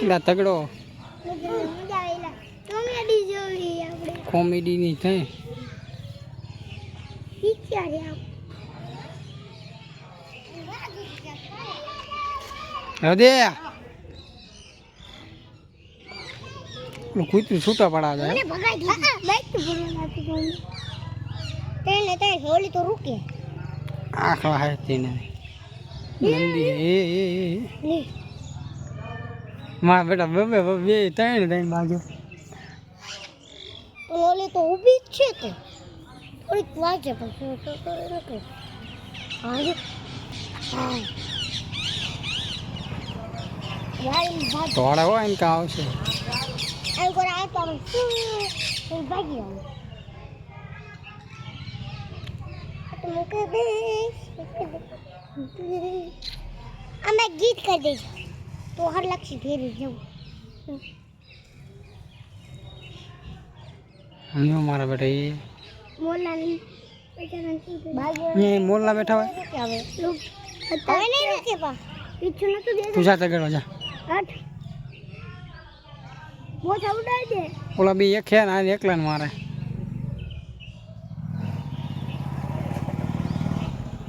એટલે તગડો કોમેડી ની થાય હૃદય પેલું કૂતરું છૂટા પડા જાય તેને તે હોલી તો રૂકે. આખલા હે તેને નંદી એ એ એ લે માં બેટા બબે બબે ત્રણ ત્રણ બાજુ. પણ ઓલી તો ઊભી જ છે તે. થોડીક વાગે પછી ગાડી ભાગ. હોય ને કાં આવશે. એમ કરે આ તો શું? ભાગી આવે? મૂકે દે અમે ગીત કરી દઈશું. તો હર લક્ષી ફેરી જવું. હું મારા બેટા એ. એ મોરલા બેઠા હોય. હવે? હવે નહીં રૂકે પા પીછું નતું દે તું જા તગડવા જા. ઉડાડી દે. ઓલા બે એક છે ને આ એકલા ને મારે.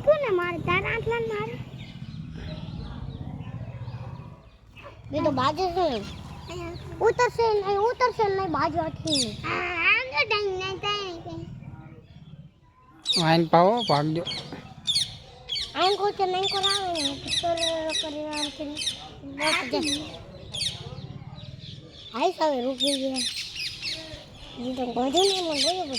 કોને મારે? તારા આટલા મારે? બે તો બાજુ છે. ઉતરશે નહીં ઉતરશે નહીં બાજુ હતી આગળ નહીં તાઈ આઈને પાવો ભાગ દો. આમ કો છે નહીં કરાવે પિસ્તોલ કરી આમ છે બસ જા આઈ સાવે રૂકી ગયા તો ગોધી નહીં મને બોલ્યો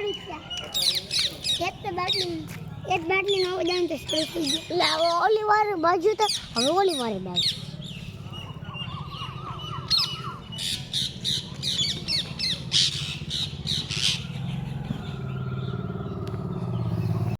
એક બાટલી એક બાટલી નવ દાન તો હવે ઓલી વાર બાજુ તો, હવે ઓલી વારે બાજુ.